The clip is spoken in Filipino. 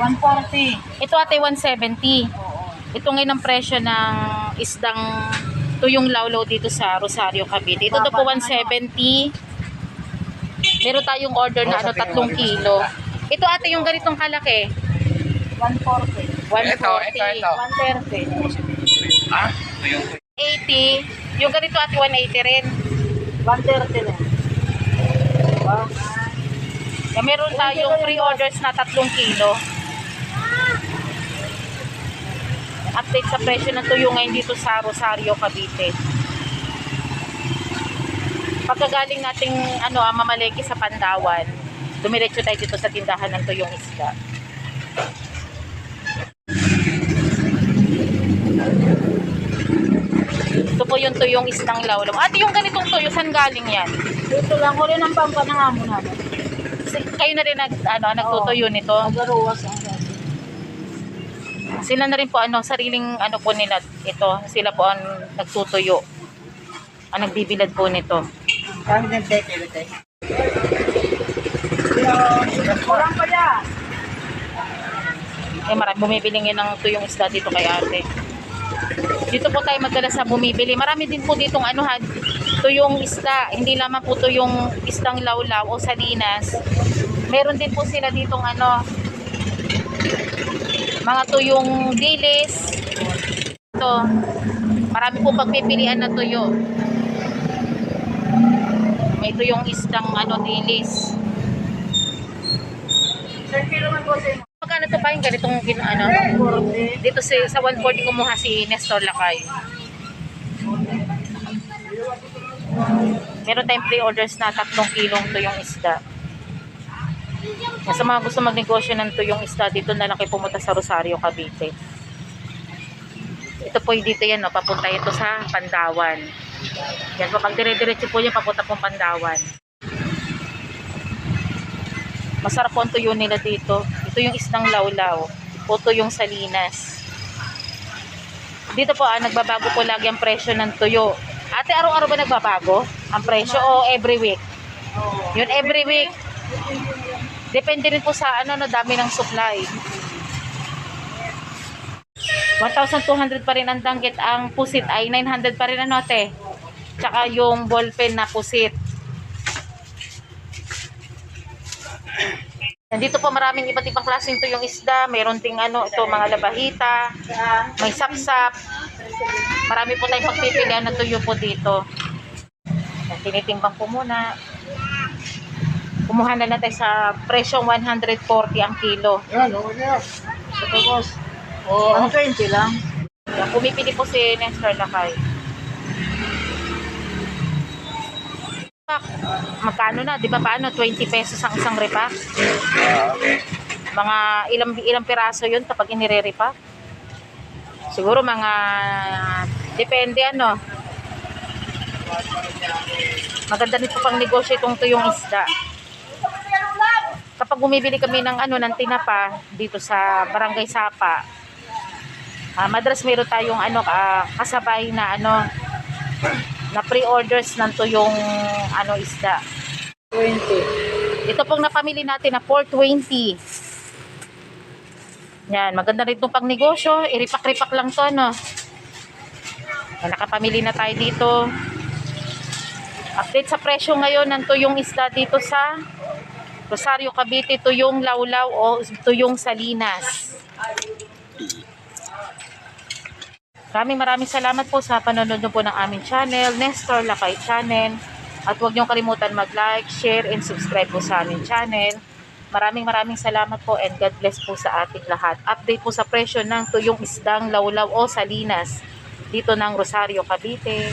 140. Ito ate 170. Oo. Ito ngayon ang presyo ng isdang tuyong lawlaw dito sa Rosario, Cavite. Ito daw po 170. Meron tayong order na ano, 3 kilo. Ito ate yung ganitong kalaki. 140. 140. Ito, ito, ito. 130. Ah, ito yung 80. Yung ganito ate 180 rin. 130 na. Eh, meron tayong pre-orders na 3 kilo. Update sa presyo ng tuyo ngayon dito sa Rosario, Cavite. Pagkagaling nating ano, ah, mamalengke sa Pandawan, dumiretso tayo dito sa tindahan ng tuyong isda. Ito po yung tuyong isdang lawlaw. Ate, yung ganitong tuyo, saan galing yan? Dito lang pampa ng amo namin. Kayo na rin nag, ano, nagtutuyo nito. Nagaruwas ang dati. Sila na rin po ano, sariling ano po nila ito. Sila po ang nagtutuyo. Ang nagbibilad po nito. Kami ng teke, teke. Kurang pa yan. Eh marami bumibili ngayon ng tuyong isda dito kay ate. Dito po tayo madalas sa bumibili. Marami din po ditong ano ha, tuyong isda. Hindi lamang po tuyong isdang lawlaw o salinas. Meron din po sila ditong ano, mga tuyong dilis. Ito, marami po pagpipilian na tuyo. May tuyong isdang ano, dilis. Sir, kilo man po sa inyo. Magkano to pa yung ganitong ano? 140. Dito si, sa 140 kumuha si Nestor Lakay. Meron tayong pre-orders na 3 kilong tuyong isda. Sa mga gusto magnegosyo ng tuyong isda, dito na lang kayo pumunta sa Rosario, Cavite. Ito po yung dito yan, no? papunta ito sa Pandawan. Yan po, pag dire-diretso po yan, papunta pong Pandawan. Masarap po ang tuyo nila dito. Ito yung isdang lawlaw. Ito yung salinas. Dito po, ah, nagbabago po lagi ang presyo ng tuyo. Ate, araw-araw ba nagbabago ang presyo o every week? Yun, every week. Depende rin po sa ano, no, dami ng supply. 1,200 pa rin ang danggit. Ang pusit ay 900 pa rin ano, ate. Tsaka yung ballpen na pusit. Nandito po maraming iba't ibang klaseng tuyong isda. Meron ting ano, ito mga labahita, may sapsap. Marami po tayong pagpipilian na tuyo po dito. Tinitimbang po muna. Kumuha na lang tayo sa presyong 140 ang kilo. Yan, okay na yan. Ito, boss. Oo. 120 lang. Yan, Pumipili po si Nestor Lakay. Pak, Magkano na? Di ba paano? 20 pesos ang isang repack? Mga ilang ilang piraso yun kapag inire-repack? Siguro mga depende ano. Maganda nito pang negosyo itong tuyong isda. Kapag bumibili kami ng ano ng tinapa dito sa Barangay Sapa, ah, madalas meron tayong ano ah, kasabay na ano na pre-orders ng tuyong ano isda. 20. Ito pong napamili natin na 420. Yan, maganda rin itong pang negosyo. Iripak-ripak lang to, ano. Yan, nakapamili na tayo dito. Update sa presyo ngayon ng tuyong isda dito sa Rosario, Cavite, tuyong lawlaw o tuyong salinas. Maraming maraming salamat po sa panonood po ng aming channel, Nestor Lakay Channel. At huwag niyong kalimutan mag-like, share, and subscribe po sa aming channel. Maraming maraming salamat po and God bless po sa ating lahat. Update po sa presyo ng tuyong isdang lawlaw o salinas dito ng Rosario, Cavite.